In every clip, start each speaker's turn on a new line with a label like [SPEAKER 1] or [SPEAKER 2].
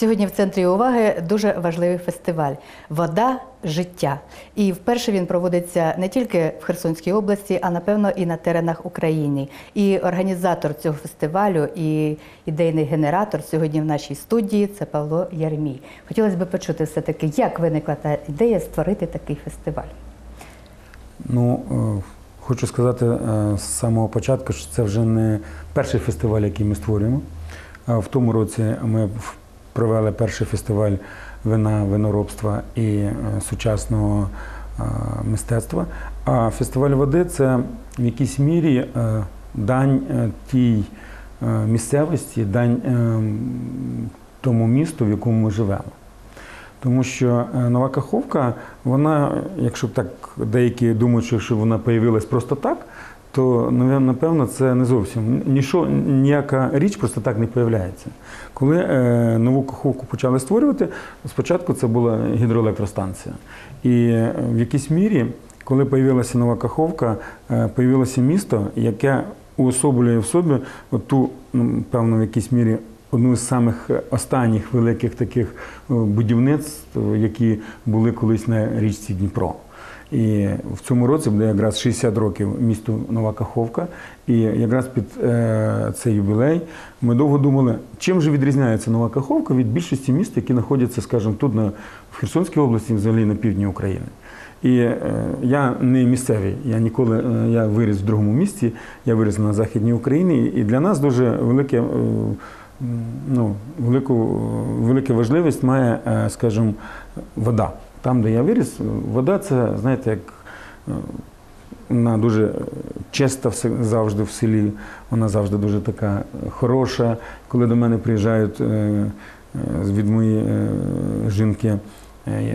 [SPEAKER 1] Сьогодні в центрі уваги дуже важливий фестиваль Вода життя. І вперше він проводиться не тільки в Херсонській області, а напевно і на теренах України. І організатор цього фестивалю і ідейний генератор сьогодні в нашій студії це Павло Ярмій. Хотілося б почути все-таки, як виникла та ідея створити такий фестиваль.
[SPEAKER 2] Ну, е, хочу сказати е, з самого початку, що це вже не перший фестиваль, який ми створюємо. В тому році ми провели перший фестиваль вина, виноробства і е, сучасного е, мистецтва. А фестиваль води це в якійсь мірі е, дань тій місцевості, дань тому місту, в якому ми живемо. Тому що нова Каховка, вона, якщо так деякі думають, що вона появилась просто так, то напевно це не зовсім Нішо, ніяка річ просто так не появляється. Коли е, нову Каховку почали створювати, спочатку це була гідроелектростанція. І е, в якійсь мірі, коли появилася нова Каховка, е, появилося місто, яке уособлює в собі ту, ну, певно, в якійсь мірі одну з самих останніх великих таких е, будівництв, які були колись на річці Дніпро. І в цьому році буде якраз 60 років місту Нова Каховка. І якраз під е, цей юбілей ми довго думали, чим же відрізняється Нова Каховка від більшості міст, які знаходяться, скажімо, тут на, в Херсонській області, взагалі на півдні України. І е, я не місцевий, я ніколи е, я виріс в другому місті, я виріс на Західній Україні, і для нас дуже велике. е, Ну, велику, велика важливість має, е, скажімо, вода. Там, де я виріс, вода це, знаєте, як е, вона дуже чиста завжди в селі, вона завжди дуже така хороша. Коли до мене приїжджають е, е, від моєї жінки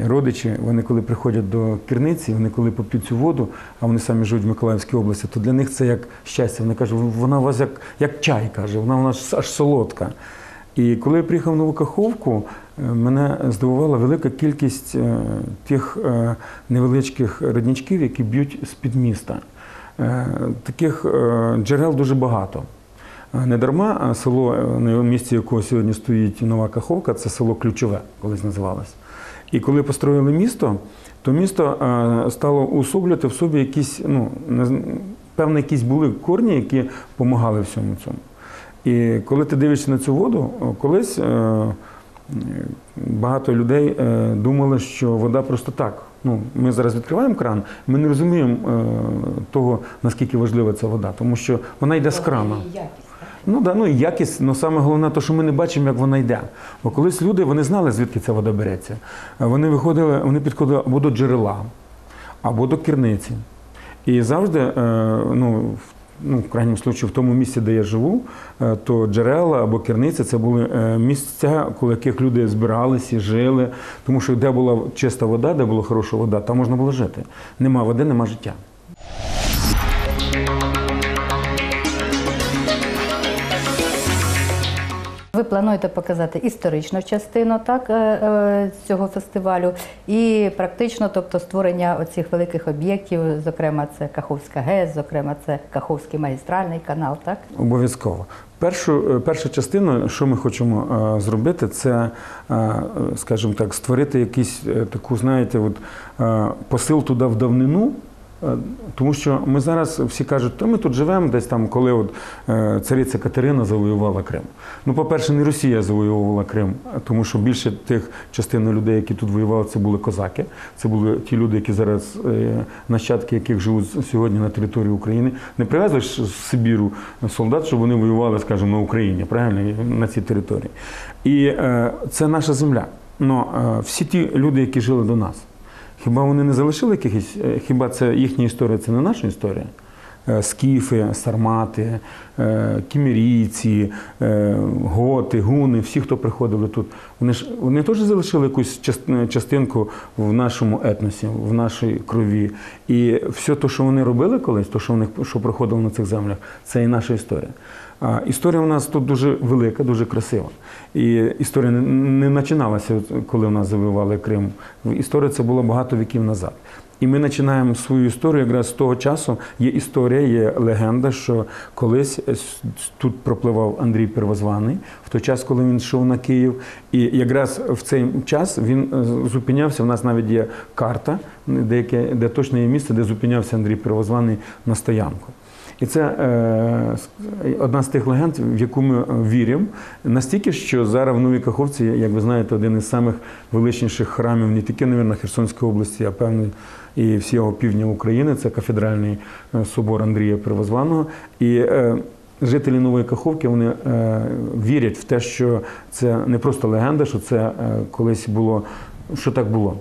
[SPEAKER 2] родичі, вони коли приходять до керниці, вони коли поп'ють цю воду, а вони самі живуть в Миколаївській області, то для них це як щастя. Вони кажуть, вона у вас як, як чай, каже, вона у нас аж солодка. І коли я приїхав в Нову Каховку, е, мене здивувала велика кількість е, тих е, невеличких родничків, які б'ють з-під міста. Таких джерел дуже багато. Не дарма село, на місці якого сьогодні стоїть Нова Каховка, це село Ключове, колись називалось. І коли построїли місто, то місто стало уособлювати в собі якісь, ну, певно, якісь були корні, які допомагали всьому цьому. І коли ти дивишся на цю воду, колись е, багато людей е, думали, що вода просто так. Ну, ми зараз відкриваємо кран, ми не розуміємо е, того, наскільки важлива ця вода, тому що вона йде з крана. Ну да, ну і якість, ну саме головне, то що ми не бачимо, як вона йде. Бо колись люди вони знали, звідки ця вода береться. Вони виходили, вони підходили або до джерела, або до керниці. І завжди, ну, в- ну, в крайньому случаю, в тому місці, де я живу, е, то джерела або керниця це були е, місця, коли яких люди збиралися, жили. Тому що де була чиста вода, де була хороша вода, там можна було жити. Нема води, нема життя.
[SPEAKER 1] Ви плануєте показати історичну частину так, е, е, цього фестивалю і практично, тобто створення оцих великих об'єктів, зокрема, це Каховська ГЕС, зокрема, це Каховський магістральний канал, так?
[SPEAKER 2] Обов'язково. Першу, е, перша частина, що ми хочемо зробити, це, скажімо так, створити якийсь таку, знаєте, от, посил туди в давнину. Е, Тому що ми зараз всі кажуть, то ми тут живемо десь там, коли от е, цариця Катерина завоювала Крим. Ну, по-перше, не Росія завоювала Крим, тому що більше тих частин людей, які тут воювали, це були козаки. Це були ті люди, які зараз е, нащадки, яких живуть сьогодні на території України. Не привезли ж з Сибіру солдат, щоб вони воювали, скажімо, на Україні, правильно, на цій території. І це наша земля. Но всі ті люди, які жили до нас. Хіба вони не залишили якихось, е, хіба це їхня історія, це не наша історія? Е, Скіфи, сармати, е, кімерійці, готи, гуни, всі, хто приходили тут, вони ж вони теж залишили якусь частинку в нашому етносі, в нашій крові. І все те, що вони робили колись, то, що вони що проходило на цих землях, це і наша історія. Історія у нас тут дуже велика, дуже красива. І історія не, починалася, коли у нас завоювали Крим. Історія це було багато віків назад. І ми починаємо свою історію якраз з того часу. Є історія, є легенда, що колись е, тут пропливав Андрій Первозваний в той час, коли він йшов на Київ. І якраз в цей час він е, зупинявся. У нас навіть є карта, деяке, де точно є місце, де зупинявся Андрій Первозваний на стоянку. І це е, одна з тих легенд, в яку ми е, віримо. Настільки, що зараз в Новій Каховці, як ви знаєте, один із самих величніших храмів не тільки, мабуть, Херсонської області, а певно і всього півдня України. Це кафедральний е, собор Андрія Первозваного. І е, жителі Нової Каховки вони е, вірять в те, що це не просто легенда, що це е, колись було, що так було.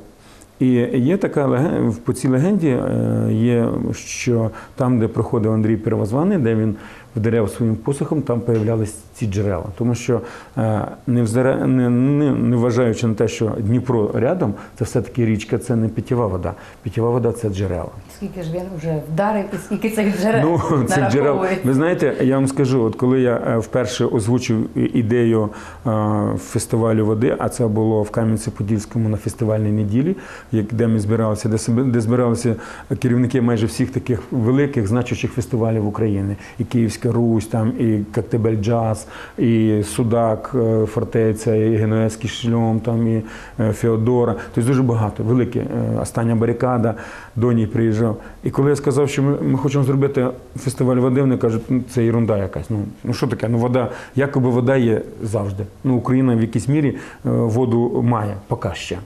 [SPEAKER 2] І є така по цій легенді е, є, що там, де проходив Андрій Первозваний, де він вдаряв своїм посохом, там появлялись ці джерела. Тому що е, не, взира- не, не, не вважаючи на те, що Дніпро рядом, це все-таки річка, це не питєва вода. Питєва вода це джерела.
[SPEAKER 1] Скільки ж він вже вдарив і скільки цих джерел
[SPEAKER 2] Ну, цих джерел. Ви знаєте, я вам скажу, от коли я е, вперше озвучив ідею е, фестивалю води, а це було в Кам'янці-Подільському на фестивальній неділі, де ми збиралися, де, збиралися керівники майже всіх таких великих значущих фестивалів України. І Київська Русь, там, і Коктебель Джаз, і Судак, е, Фортеця, і Генуезький шльом, там, і е, Феодора. Тобто дуже багато, великі. Е, Остання барикада, до ній приїжджав. І коли я сказав, що ми, ми хочемо зробити фестиваль води, вони кажуть, ну це ерунда якась. Ну, ну що таке? Ну вода, якоби вода є завжди. Ну, Україна в якійсь мірі е, воду має, поки ще.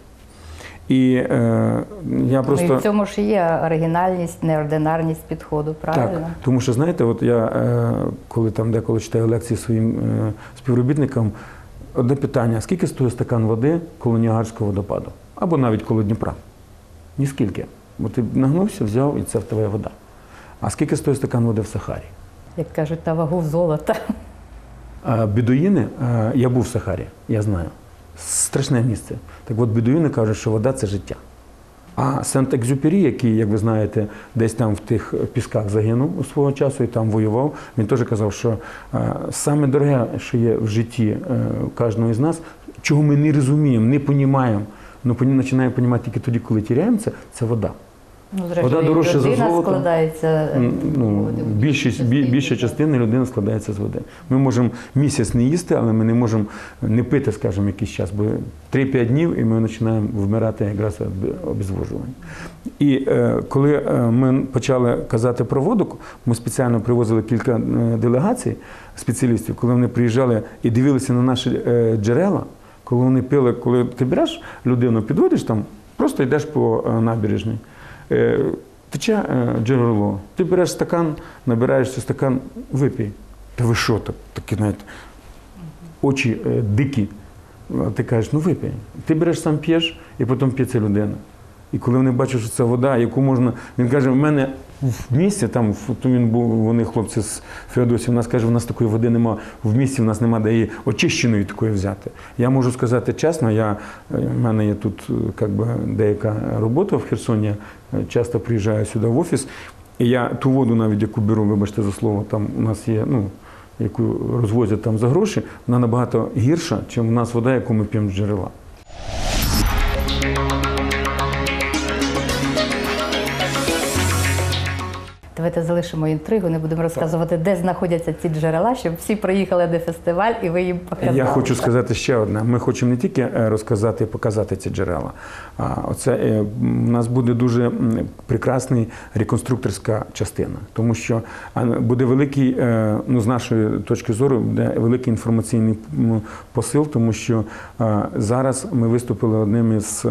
[SPEAKER 2] І е, я просто.
[SPEAKER 1] Ну, і в цьому ж є оригінальність, неординарність підходу, правильно?
[SPEAKER 2] Так, тому що знаєте, от я е, коли там деколи читаю лекції своїм е, співробітникам, одне питання: скільки стоїть стакан води коло Ніагарського водопаду? Або навіть коло Дніпра? Ніскільки. Бо ти нагнувся, взяв і це твоя вода. А скільки стоїть стакан води в Сахарі?
[SPEAKER 1] Як кажуть, на вагу золота.
[SPEAKER 2] А бідуїни, е, я був в Сахарі, я знаю. Страшне місце. Так от бідуїни кажуть, що вода це життя. А Сент-Екзюпері, який, як ви знаєте, десь там в тих пісках загинув у свого часу і там воював, він теж казав, що е, саме дороге, що є в житті е, кожного із нас, чого ми не розуміємо, не понімаємо, але починаємо розуміти тільки тоді, коли тіряємо це, це вода.
[SPEAKER 1] Ну,
[SPEAKER 2] Вода дорожча за золото.
[SPEAKER 1] складається. е,
[SPEAKER 2] Ну, більшість, бі- більша частина людини складається з води. Ми можемо місяць не їсти, але ми не можемо не пити, скажімо, якийсь час, бо 3-5 днів і ми починаємо вмирати якраз від обезвожування. І е, коли е, ми почали казати про воду, ми спеціально привозили кілька е, делегацій спеціалістів, коли вони приїжджали і дивилися на наші е, джерела, коли вони пили, коли ти береш людину, підводиш там, просто йдеш по е, набережній. Е, Тече е, джерело. Ти береш стакан, набираєш цей стакан, випій. Та ви що так? Такі, навіть очі е, дикі. Ти кажеш, ну випій. Ти береш сам п'єш, і потім п'є ця людина. І коли вони бачать, що це вода, яку можна. Він каже, в мене в місті, там в- то він був, вони хлопці з Феодосії, у нас каже, у нас такої води нема, в місті в нас нема, де її очищеної такої взяти. Я можу сказати чесно, я, в мене є тут е, как би, деяка робота в Херсоні, я е, часто приїжджаю сюди в офіс, і я ту воду, навіть яку беру, вибачте за слово, там у нас є, ну, яку розвозять там за гроші, вона набагато гірша, ніж у нас вода, яку ми п'ємо з джерела.
[SPEAKER 1] Давайте залишимо інтригу, не будемо розказувати, де знаходяться ці джерела, щоб всі приїхали на фестиваль і ви їм показали.
[SPEAKER 2] Я хочу сказати ще одне. Ми хочемо не тільки е, розказати і показати ці джерела. Оце е, у нас буде дуже прекрасна реконструкторська частина, тому що буде великий, е, ну з нашої точки зору, буде великий інформаційний посил, тому що зараз ми виступили одним із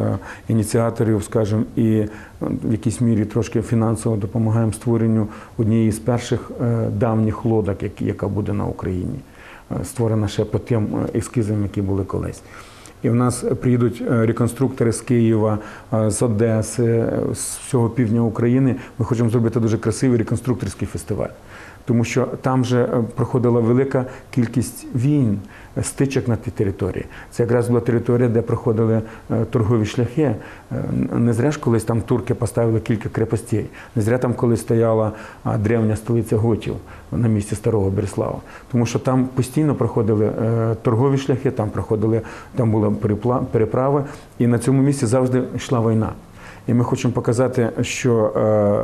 [SPEAKER 2] ініціаторів, скажімо, і в якійсь мірі трошки фінансово допомагаємо створенню однієї з перших е, давніх лодок, яка буде на Україні е, створена ще по тим е, ескізам, які були колись. І в нас приїдуть реконструктори з Києва, з Одеси, з всього півдня України. Ми хочемо зробити дуже красивий реконструкторський фестиваль. Тому що там же е, проходила велика кількість війн, стичок на тій території. Це якраз була територія, де проходили е, торгові шляхи. Е, Не зря ж колись там турки поставили кілька крепостей. Не зря там колись стояла древня столиця готів на місці старого Береслава. Тому що там постійно проходили е, торгові шляхи, там проходили, там були переправи, і на цьому місці завжди йшла війна. І ми хочемо показати, що е,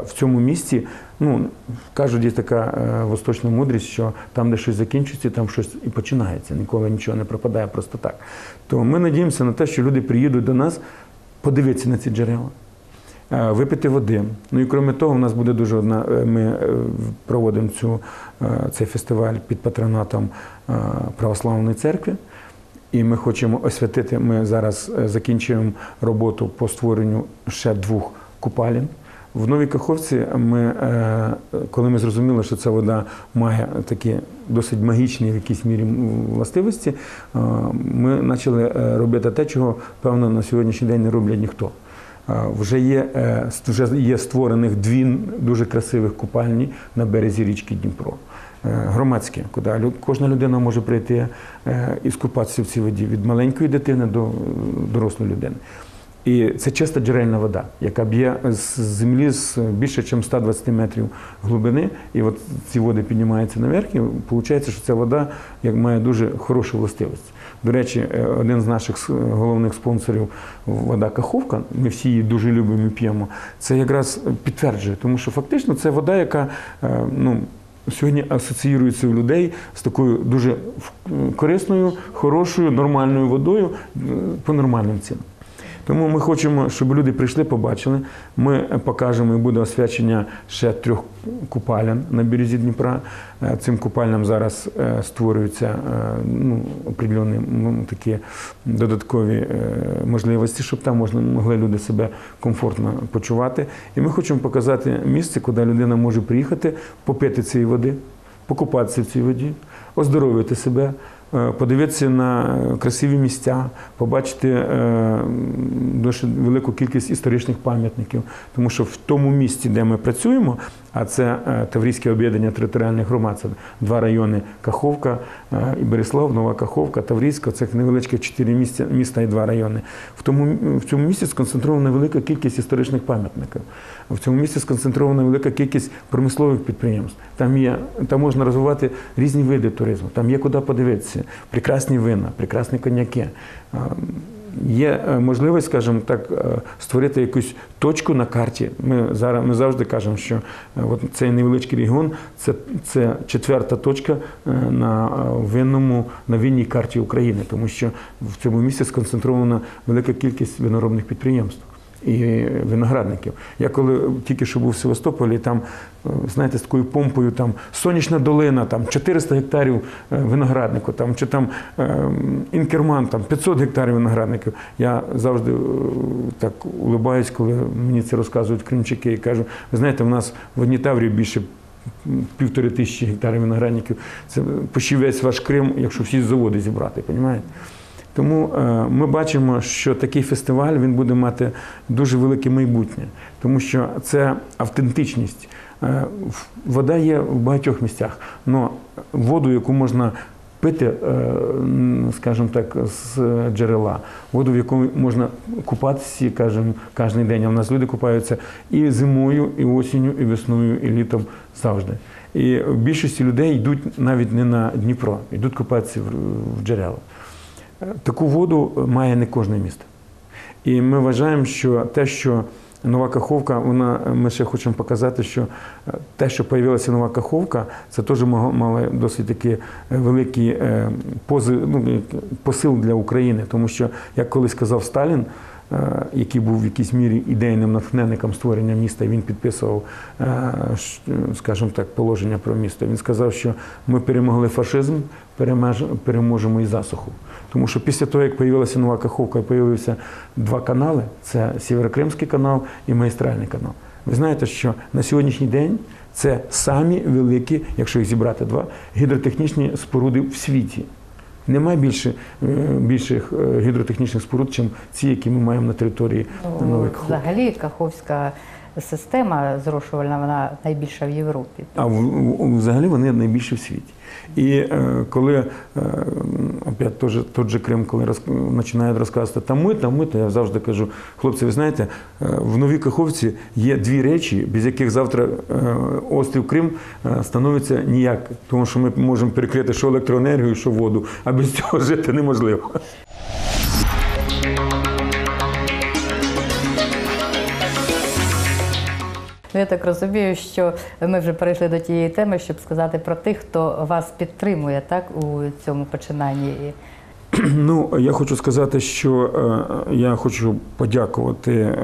[SPEAKER 2] в цьому місті, ну кажуть, є така е, восточна мудрість, що там, де щось закінчується, там щось і починається. Ніколи нічого не пропадає просто так. То ми надіємося на те, що люди приїдуть до нас, подивитися на ці джерела. е, Випити води. Ну і крім того, у нас буде дуже одна. Ми проводимо цю, цей фестиваль під патронатом Православної церкви. І ми хочемо освятити. Ми зараз е, закінчуємо роботу по створенню ще двох купалін. В Новій Каховці ми, е, коли ми зрозуміли, що ця вода має такі досить магічні в якійсь мірі властивості, е, ми почали робити те, чого певно на сьогоднішній день не роблять ніхто. Е, Вже є, е, вже є створених дві дуже красивих купальні на березі річки Дніпро. громадське, Громадські, куди кожна людина може прийти е, і скупатися в цій воді від маленької дитини до е, дорослої людини. І це чиста джерельна вода, яка б'є з землі з більше, ніж 120 метрів глибини. І от ці води піднімаються наверх, і виходить, що ця вода як має дуже хорошу властивість. До речі, е, один з наших головних спонсорів вода Каховка, ми всі її дуже любимо і п'ємо. Це якраз підтверджує, тому що фактично це вода, яка е, ну. Сьогодні асоціюється у людей з такою дуже корисною, хорошою, нормальною водою е, по нормальним цінам. Тому ми хочемо, щоб люди прийшли, побачили. Ми покажемо і буде освячення ще трьох купалин на березі Дніпра. Е, Цим купальням зараз е, створюються е, ну, определені ну, такі додаткові можливості, щоб там можна могли люди себе комфортно почувати. І ми хочемо показати місце, куди людина може приїхати, попити цієї води, покупатися в цій воді, оздоровити себе. Е, Подивитися на красиві місця, побачити е, дуже велику кількість історичних пам'ятників, тому що в тому місці, де ми працюємо, а це е, Таврійське об'єднання територіальних громад, це два райони Каховка е, і Береслав, Нова Каховка, Таврійська, це невеличкі чотири місця, міста і два райони. В тому в цьому місці сконцентрована велика кількість історичних пам'ятників. В цьому місці сконцентрована велика кількість промислових підприємств. Там є там можна розвивати різні види туризму. Там є куди подивитися. Прекрасні вина, прекрасні коньяки. Е, Є е, можливість, скажімо так, е, створити якусь точку на карті. Ми зараз ми завжди кажемо, що от цей невеличкий регіон це, це четверта точка на винному на винній карті України, тому що в цьому місці сконцентрована велика кількість виноробних підприємств. І виноградників. Я коли тільки що був в Севастополі, там, е, знаєте, з такою помпою, там сонячна долина, там 400 гектарів е, винограднику, там, чи там е, інкерман, там 500 гектарів виноградників. Я завжди так улибаюсь, коли мені це розказують кримчаки, і кажу, ви знаєте, в нас в одній таврі більше півтори тисячі гектарів виноградників. Це почти весь ваш Крим, якщо всі заводи зібрати, розумієте? Тому е, ми бачимо, що такий фестиваль він буде мати дуже велике майбутнє, тому що це автентичність. Е, Вода є в багатьох місцях, але воду, яку можна пити, е, скажімо так, з джерела, воду, в яку можна купатися, кажемо, кожен день. А в нас люди купаються і зимою, і осінню, і весною, і літом завжди. І в більшості людей йдуть навіть не на Дніпро, йдуть купатися в джерела. Таку воду має не кожне місто. І ми вважаємо, що те, що нова Каховка, вона, ми ще хочемо показати, що е, те, що з'явилася нова Каховка, це теж мало досить таки великий е, ну, посил для України. Тому що, як колись сказав Сталін, е, який був в якійсь мірі ідейним натхненником створення міста, він підписував, е, скажімо так, положення про місто. Він сказав, що ми перемогли фашизм, переможемо і засуху. Тому що після того, як з'явилася нова Каховка, з'явилися два канали: це Сєвєрокримський канал і Магістральний канал. Ви знаєте, що на сьогоднішній день це самі великі, якщо їх зібрати два, гідротехнічні споруди в світі. Немає більше, е, більших е, гідротехнічних споруд, ніж ці, які ми маємо на території
[SPEAKER 1] Ну,
[SPEAKER 2] Нової Каховки.
[SPEAKER 1] Взагалі Каховська система зрошувальна, вона найбільша в Європі.
[SPEAKER 2] А взагалі вони найбільші в світі. І е, коли е, опять тож, тот же Крим, коли роз, починають розказувати, там ми, там ми, то я завжди кажу, хлопці, ви знаєте, е, в Новій Каховці є дві речі, без яких завтра острів Крим становиться ніяк, тому що ми можемо перекрити що електроенергію, що воду, а без цього жити неможливо.
[SPEAKER 1] Ну, я так розумію, що ми вже перейшли до тієї теми, щоб сказати про тих, хто вас підтримує так у цьому починанні.
[SPEAKER 2] Ну, я хочу сказати, що е, я хочу подякувати е,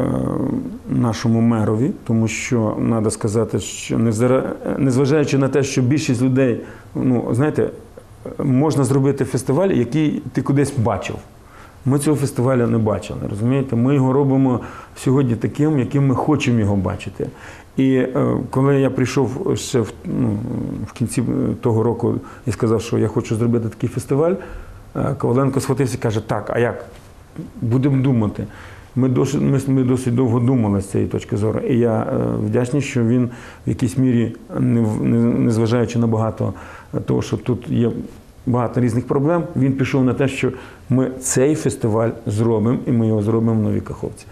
[SPEAKER 2] нашому мерові, тому що треба сказати, що незважаючи на те, що більшість людей, ну знаєте, можна зробити фестиваль, який ти кудись бачив. Ми цього фестивалю не бачили, розумієте? Ми його робимо сьогодні таким, яким ми хочемо його бачити. І е, коли я прийшов ще в, ну, в кінці того року і сказав, що я хочу зробити такий фестиваль, е, Коваленко схватився і каже: так, а як? Будемо думати. Ми досить, ми, ми досить довго думали з цієї точки зору. І я е, вдячний, що він в якійсь мірі, не, в- не, незважаючи на багато того, що тут є багато різних проблем, він пішов на те, що ми цей фестиваль зробимо, і ми його зробимо в Новій Каховці.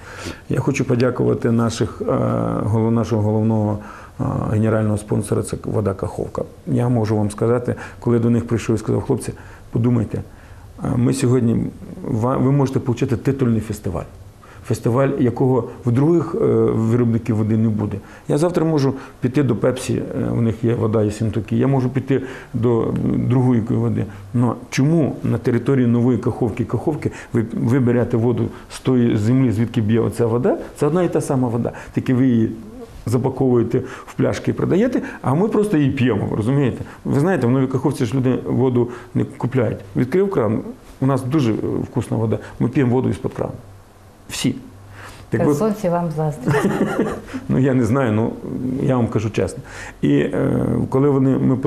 [SPEAKER 2] Я хочу подякувати наших, е, нашого головного е, генерального спонсора, це вода Каховка. Я можу вам сказати, коли до них прийшов і сказав, хлопці, подумайте, е, ми сьогодні, ви можете отримати титульний фестиваль. Фестиваль, якого в других е, виробників води не буде. Я завтра можу піти до Пепсі, е, у них є вода і синтоки. Я можу піти до другої води. Но чому на території нової Каховки Каховки ви, ви берете воду з тої землі, звідки б'є оця вода? Це одна і та сама вода. Тільки ви її запаковуєте в пляшки і продаєте, а ми просто її п'ємо. Розумієте? Ви знаєте, в новій Каховці ж люди воду не купляють. Відкрив кран, у нас дуже е, вкусна вода. Ми п'ємо воду із-під крану. Всі. Якби-
[SPEAKER 1] Херсонці вам заздрять.
[SPEAKER 2] Ну я не знаю, ну я вам кажу чесно. І е, коли вони ми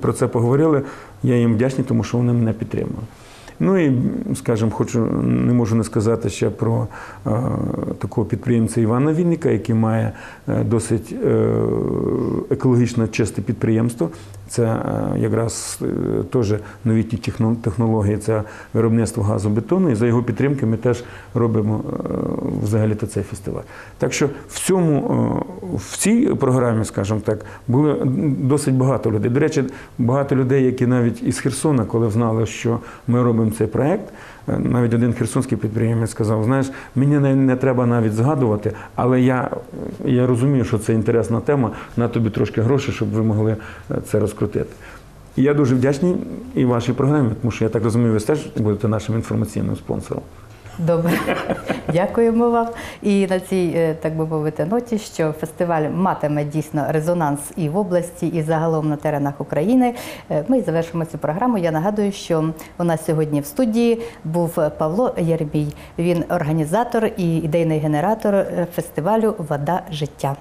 [SPEAKER 2] про це поговорили, я їм вдячний, тому що вони мене підтримали. Ну і, скажімо, хочу, не можу не сказати ще про е, такого підприємця Івана Вінника, який має е, досить е, екологічно чисте підприємство. Це е, якраз е, теж новітні техно- технології, це виробництво газобетону. І за його підтримки ми теж робимо е, взагалі то цей фестиваль. Так що в цьому в цій програмі, скажімо так, було досить багато людей. До речі, багато людей, які навіть із Херсона, коли знали, що ми робимо цей проект, навіть один херсонський підприємець сказав: знаєш, мені не, не треба навіть згадувати, але я, я розумію, що це інтересна тема, на тобі трошки грошей, щоб ви могли е, це розкрутити. І я дуже вдячний і вашій програмі, тому що я так розумію, ви теж будете нашим інформаційним спонсором.
[SPEAKER 1] Добре, дякуємо вам. І на цій, е, так би мовити, ноті, що фестиваль матиме дійсно резонанс і в області, і загалом на теренах України. Е, Ми завершимо цю програму. Я нагадую, що у нас сьогодні в студії був Павло Єрмій. Він організатор і ідейний генератор е, фестивалю Вода життя.